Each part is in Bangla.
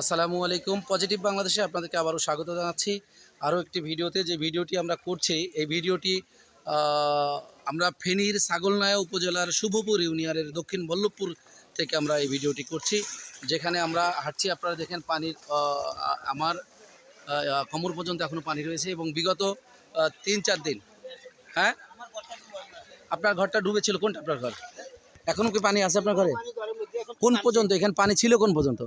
আসসালামু আলাইকুম। পজিটিভ বাংলাদেশে আপনাদেরকে আবারও স্বাগত জানাচ্ছি। আরও একটি ভিডিওতে যে ভিডিওটি আমরা করছি, এই ভিডিওটি আমরা ফেনীর ছাগলনায়া উপজেলার শুভপুর ইউনিয়নের দক্ষিণ বল্লভপুর থেকে আমরা এই ভিডিওটি করছি। যেখানে আমরা হাঁটছি, আপনারা দেখেন পানির আমার কোমর পর্যন্ত এখনও পানি রয়েছে এবং বিগত তিন চার দিন। হ্যাঁ? আপনার ঘরটা ডুবেছিল, কোনটা আপনার ঘর? এখনও কি পানি আছে আপনার ঘরে? কোন পর্যন্ত? এখানে পানি ছিল কোন পর্যন্ত?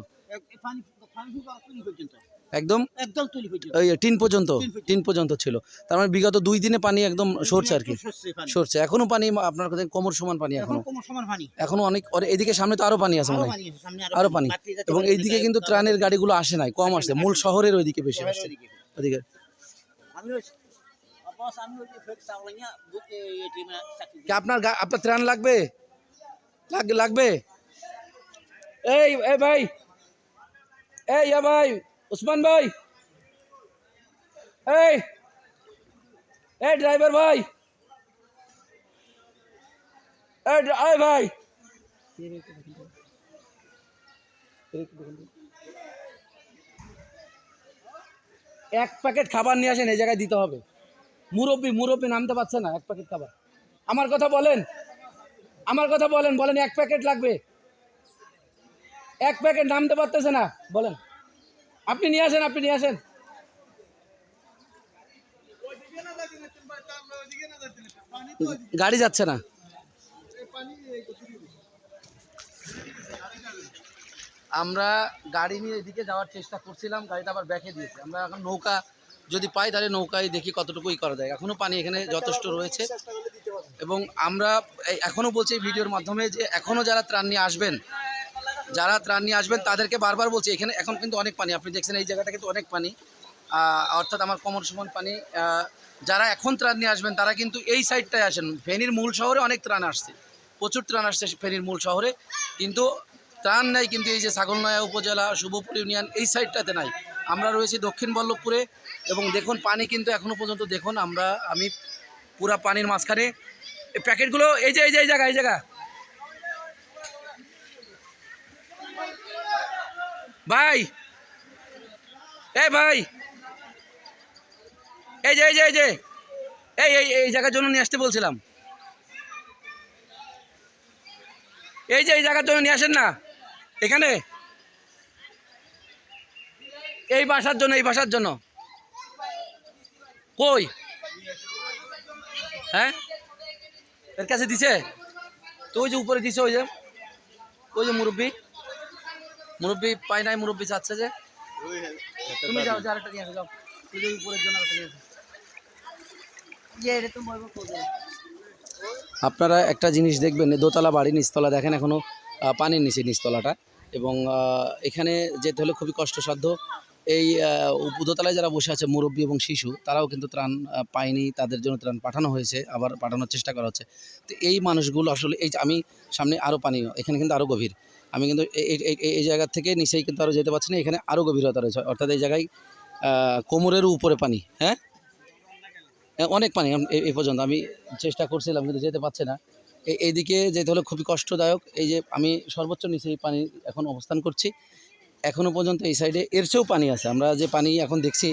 একদম? একদম ওই টিন পর্যন্ত? টিন পর্যন্ত। ছিল। তার মানে বিগত দুই দিনে পানি একদম সরছে আর কি। সরছে। এখনও পানি আপনার কাছে কোমর সমান পানি এখন এখনও? অনেক এদিকে সামনে তো আরও পানি আছে মনে আরও পানি। এবং এইদিকে কিন্তু তার ত্রাণের গাড়িগুলো আসে নাই কম আসছে মূল শহরের ওইদিকে বেশি আসছে। ওদিকে। আপনার আপনার ত্রাণ লাগবে? লাগবে? এই ভাই! এই, ইয়া ভাই, উসমান ভাই। এই এই ড্রাইভার ভাই। এই ভাই। এক প্যাকেট খাবার নিয়ে আসেন, এই জায়গায় দিতে হবে। মুরব্বি মুরব্বি নামতে পারছে না, এক প্যাকেট খাবার। আমার কথা বলেন, আমার কথা বলেন বলেন এক প্যাকেট লাগবে। এক প্যাকেট নামতে পারতেছে না। বলেন। আপনি নিয়ে আসেন, আপনি নিয়ে আসেন। গাড়ি যাচ্ছে না। আমরা গাড়ি নিয়ে এদিকে যাওয়ার চেষ্টা করছিলাম, গাড়িটা আবার ব্যাকে দিয়েছে। আমরা এখন নৌকা যদি পাই তাহলে নৌকায় দেখি কতটুকুই করা যায়। এখনও পানি এখানে যথেষ্ট রয়েছে। এবং আমরা এখনও বলছি ভিডিওর মাধ্যমে যে এখনও যারা ত্রাণ নিয়ে আসবেন যারা ত্রাণ নিয়ে আসবেন তাদেরকে বারবার বলছি, এখানে এখন কিন্তু অনেক পানি, আপনি দেখছেন এই জায়গাটা কিন্তু অনেক পানি অর্থাৎ আমার কোমর সমান পানি যারা এখন ত্রাণ নিয়ে আসবেন তারা কিন্তু এই সাইডটায় আসেন, ফেনীর মূল শহরে অনেক ত্রাণ আসছে, প্রচুর ত্রাণ আসছে ফেনীর মূল শহরে, কিন্তু ত্রাণ নাই কিন্তু এই যে ছাগলনয়া উপজেলা, শুভপুর ইউনিয়ন, এই সাইডটাতে নাই, আমরা রয়েছি দক্ষিণ বল্লভপুরে, এবং দেখুন পানি কিন্তু এখনও পর্যন্ত, দেখুন আমরা, আমি পুরা পানির মাঝখানে প্যাকেটগুলো, এই যে এই যে, এই জায়গা এই জায়গা ভাই। এই ভাই। এই যে এই যে এই যে। এই এই এই জায়গার জন্য নিয়ে আসতে বলছিলাম। এই যে, এই জায়গার জন্য নিয়ে আসেন না। এখানে। এই বাসার জন্য, এই বাসার জন্য। কই? হ্যাঁ? এর কাছে দিছে? তো ওই যে উপরে দিছে ওই যে। ওই যে মুরব্বী। মুরব্বী পাই নাই মুরব্বী চাচ্ছে যে। তুমি যাও যে আরেকটা নিয়ে যাও। তুই উপরের জন্য আরেকটা নিয়ে ইয়ে, আপনারা একটা জিনিস দেখবেন দোতলা বাড়ি নিচতলা দেখেন এখনও পানির নিচে নিচতলাটা। এবং এখানে যেতে হলে খুবই কষ্টসাধ্য। এই দোতলায় যারা বসে আছে মুরব্বী এবং শিশু তারাও কিন্তু ত্রাণ পায়নি তাদের জন্য ত্রাণ পাঠানো হয়েছে আবার পাঠানোর চেষ্টা করা হচ্ছে। তো এই মানুষগুলো আসলে এই আমি সামনে আরও পানি এখানে কিন্তু আরও গভীর। আমি কিন্তু এই- এই- জায়গা থেকে নিচেই কিন্তু আরও যেতে পারছি না এখানে আরও গভীরতা রয়েছে। অর্থাৎ এই জায়গায় কোমরের উপরে পানি হ্যাঁ? হ্যাঁ, অনেক পানি এই পর্যন্ত। আমি চেষ্টা করছিলাম কিন্তু যেতে পারছে না। এই এইদিকে যেতে হলে খুবই কষ্টদায়ক। এই যে আমি সর্বোচ্চ নিচে এই পানি এখন অবস্থান করছি। এখনও পর্যন্ত এই সাইডে এর চেয়েও পানি আছে। আমরা যে পানি এখন দেখছি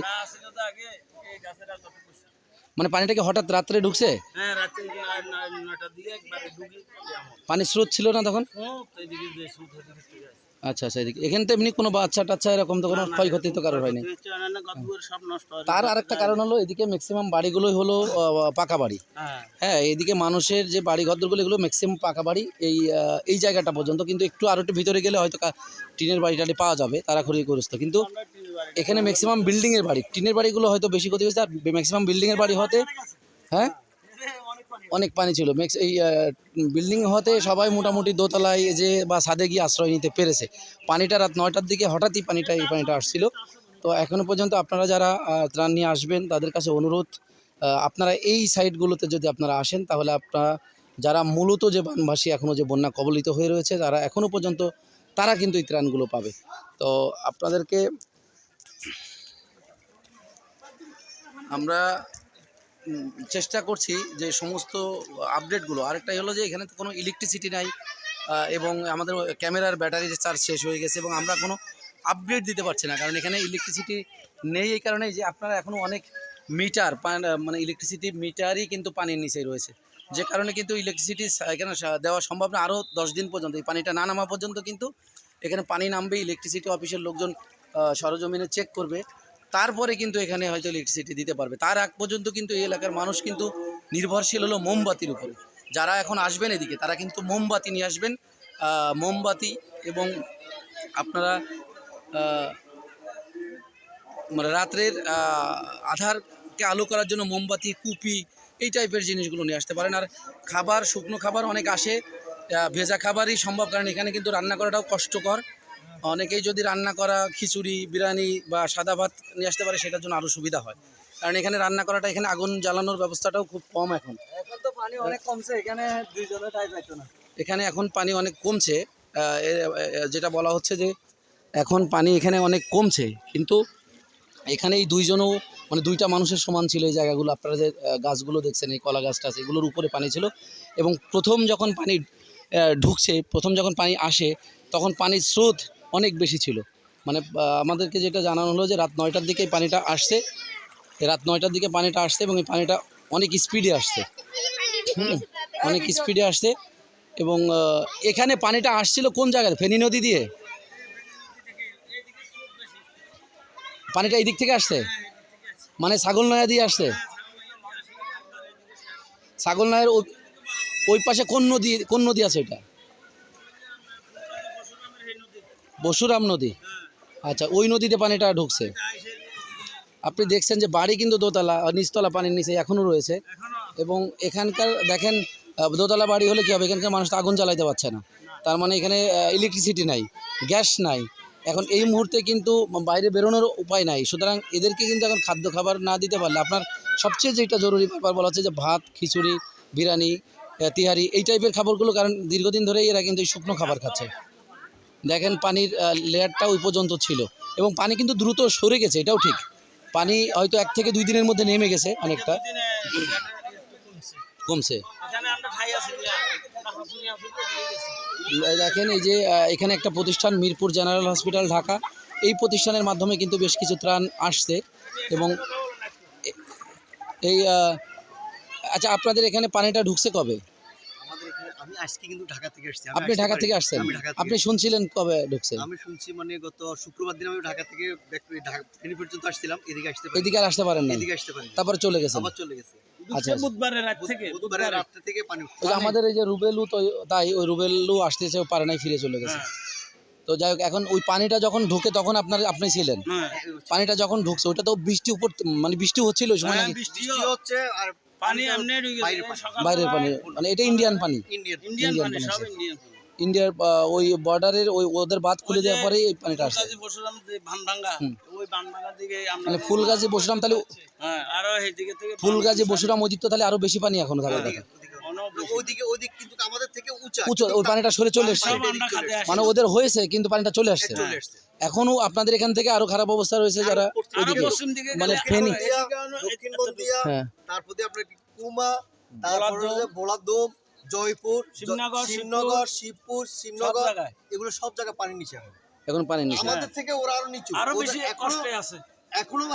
মানে পানিটা কি হঠাৎ রাত্রে ঢুকছে? হ্যাঁ। পানির স্রোত ছিল না তখন? আচ্ছা আচ্ছা এদিকে। এখানে তো এমনি কোনো বাচ্চা টাচ্চা এরকম তো কোনো ক্ষয়ক্ষতি তো কারোর হয়নি। হয়ে তার আরেকটা কারণ হলো এদিকে ম্যাক্সিমাম বাড়িগুলোই হলো পাকা বাড়ি। হ্যাঁ। হ্যাঁ এদিকে মানুষের যে বাড়ি ঘরদরগুলো এগুলো ম্যাক্সিমাম পাকা বাড়ি এই এই জায়গাটা পর্যন্ত। কিন্তু একটু আরও একটু ভিতরে গেলে হয়তো টিনের বাড়ি টাড়ি পাওয়া যাবে তারা ক্ষতিগ্রস্ত কিন্তু। এখানে ম্যাক্সিমাম বিল্ডিংয়ের বাড়ি। টিনের বাড়িগুলো হয়তো বেশি ক্ষতি হয়েছে আর ম্যাক্সিমাম বিল্ডিংয়ের বাড়ি হতে হ্যাঁ? অনেক পানি। ছিল। ম্যাক্স এই বিল্ডিং হতে সবাই মোটামুটি দোতলায় যে বা ছাদে গিয়ে আশ্রয় নিতে পেরেছে। পানিটা রাত নয়টার দিকে হঠাৎই পানিটা, এই পানিটা আসছিল। তো এখনও পর্যন্ত আপনারা যারা ত্রাণ নিয়ে আসবেন, তাদের কাছে অনুরোধ আপনারা এই সাইডগুলোতে যদি আপনারা আসেন, তাহলে আপনারা, যারা মূলত যে বানভাসী এখনও যে বন্যা কবলিত হয়ে রয়েছে, তারা এখনও পর্যন্ত, তারা কিন্তু এই ত্রাণগুলো পাবে। তো আপনাদেরকে, আমরা চেষ্টা করছি যে সমস্ত আপডেটগুলো আরেকটাই হলো যে এখানে তো কোনো ইলেকট্রিসিটি নাই এবং আমাদের ক্যামেরার ব্যাটারির চার্জ শেষ হয়ে গেছে এবং আমরা কোনো আপডেট দিতে পারছি না। কারণ এখানে ইলেকট্রিসিটি নেই এই কারণে যে আপনারা এখনও অনেক মিটার মানে ইলেকট্রিসিটি মিটারই কিন্তু পানির নিচেই রয়েছে। যে কারণে কিন্তু ইলেকট্রিসিটি এখানে দেওয়া সম্ভব না। আরও দশ দিন পর্যন্ত, এই পানিটা না নামা পর্যন্ত কিন্তু এখানে পানি নামবে ইলেকট্রিসিটি অফিসের লোকজন সরজমিনে চেক করবে। তারপরে কিন্তু এখানে হয়তো ইলেকট্রিসিটি দিতে পারবে। তার আগ পর্যন্ত কিন্তু এই এলাকার মানুষ কিন্তু নির্ভরশীল হলো মোমবাতির উপরে। যারা এখন আসবেন এদিকে, তারা কিন্তু মোমবাতি নিয়ে আসবেন। মোমবাতি এবং আপনারা মানে রাত্রের আধারকে আলো করার জন্য মোমবাতি, কুপি এই টাইপের জিনিসগুলো নিয়ে আসতে পারেন। আর খাবার, শুকনো খাবার অনেক আসে। ভেজা খাবারই সম্ভব, কারণ এখানে কিন্তু রান্না করাটাও কষ্টকর। অনেকেই যদি রান্না করা খিচুড়ি বিরিয়ানি বা সাদা ভাত নিয়ে আসতে পারে সেটার জন্য আরও সুবিধা হয়। কারণ এখানে রান্না করাটা এখানে আগুন জ্বালানোর ব্যবস্থাটাও খুব কম এখন। এখন তো পানি অনেক কমছে এখানে না। এখানে এখন পানি অনেক কমছে। যেটা বলা হচ্ছে যে এখন পানি এখানে অনেক কমছে। কিন্তু এখানে এই দুইজনও মানে দুইটা মানুষের সমান ছিল এই জায়গাগুলো। আপনারা যে গাছগুলো দেখছেন এই কলা গাছটা আছে এগুলোর উপরে পানি ছিল। এবং প্রথম যখন পানি ঢুকছে প্রথম যখন পানি আসে তখন পানির স্রোত অনেক বেশি ছিল। মানে আমাদেরকে যেটা জানানো হলো যে রাত নয়টার দিকে পানিটা আসছে। রাত নয়টার দিকে পানিটা আসছে এবং এই পানিটা অনেক স্পিডে আসছে। অনেক স্পিডে আসছে এবং এখানে পানিটা আসছিল কোন জায়গায়? ফেনী নদী দিয়ে? পানিটা এই দিক থেকে আসছে? মানে ছাগল নয়া দিয়ে আসছে? ছাগল নয়ের ওই পাশে কোন নদী কোন নদী আছে এটা? বসুরাম নদী? আচ্ছা ওই নদীতে পানিটা ঢুকছে। আপনি দেখছেন যে বাড়ি কিন্তু দোতলা নিচতলা পানির নিচে এখনও রয়েছে। এবং এখানকার, দেখেন দোতলা বাড়ি হলে কী হবে? এখানকার মানুষ আগুন জ্বালাইতে পারছে না। তার মানে এখানে ইলেকট্রিসিটি নাই গ্যাস নাই। এখন এই মুহূর্তে কিন্তু বাইরে বেরোনোর উপায় নাই। সুতরাং এদেরকে কিন্তু এখন খাদ্য খাবার না দিতে পারলে আপনার সবচেয়ে যেটা জরুরি ব্যাপার বলা হচ্ছে যে ভাত, খিচুড়ি, বিরিয়ানি তিহারি, এই টাইপের খাবারগুলো, কারণ দীর্ঘদিন ধরেই এরা কিন্তু এই শুকনো খাবার খাচ্ছে। দেখেন পানির লেয়ারটা ওই পর্যন্ত ছিল। এবং পানি কিন্তু দ্রুত সরে গেছে, এটাও ঠিক। পানি হয়তো এক থেকে দুই দিনের মধ্যে নেমে গেছে অনেকটা। কমছে। দেখেন এই যে এখানে একটা প্রতিষ্ঠান, মিরপুর জেনারেল হসপিটাল, ঢাকা। এই প্রতিষ্ঠানের মাধ্যমে কিন্তু বেশ কিছু ত্রাণ আসছে এবং এই আচ্ছা আপনাদের এখানে পানিটা ঢুকছে কবে? আমি আজকে কিন্তু ঢাকা থেকে আসছি। আপনি ঢাকা থেকে আসছেন? আপনি শুনছিলেন কবে ঢুকছেন? আমি শুনছি মানে গত শুক্রবার দিন আমি ঢাকা থেকে ব্যাক করে ঢাকা ফেনী পর্যন্ত আসছিলাম এদিকে আসতে পারি এদিকে আর আসতে পারেন না এদিকে আসতে পারি তারপরে চলে গেছে আবার চলে গেছে। আচ্ছা আচ্ছা। বুধবারের রাত থেকে থেকে পানি আমাদের এই যে রুবেলু তো তাই ওই রুবেলু আসতেছে পারে নাই ফিরে চলে গেছে। তো যাই হোক এখন ওই পানিটা যখন ঢুকে তখন আপনার আপনি ছিলেন। পানিটা যখন ঢুকছে ওটা তো বৃষ্টি উপর মানে বৃষ্টি হচ্ছিল ওই সময় নাকি? বৃষ্টি হচ্ছে আর পানি এমনি বাইরের পানি। মানে এটা ইন্ডিয়ান পানি। ইন্ডিয়ান পানি। সব ইন্ডিয়ান ইন্ডিয়ার ওই বর্ডারের ওই ওদের বাদ খুলে দেওয়ার পরেই এই পানিটা আসে ফুলগাজী পরশুরাম যে বানভাঙ্গা ওই বানভাঙ্গার দিকে আমরা মানে ফুলগাছি বসুরাম তাহলে হ্যাঁ আরও এই দিকে থেকে ফুলগাছি বসুরাম ওই দিক তো তাহলে আরও বেশি পানি এখনও থাকে ওদিকে ওদিকে ওদিকে কিন্তু আমাদের থেকে উঁচা। উঁচু ওই পানিটা সরে চলে এসছে। সব আমরা খাতে আসি মানে ওদের হয়েছে কিন্তু পানিটা চলে আসছে। এখনও আপনাদের এখান থেকে আরও খারাপ অবস্থা রয়েছে যারা ওইদিকে। মানে ফেনী। হ্যাঁ। তারপর আপনার কুমা তারপরে বোলাদোম, জয়পুর শিবনগর শিবপুর। জায়গায়। এগুলো সব জায়গায় পানির নিচে হয় এখন পানি নিচে। আমাদের থেকে ওরা আরও নিচু। আরও বেশি কষ্টে আছে। এখনও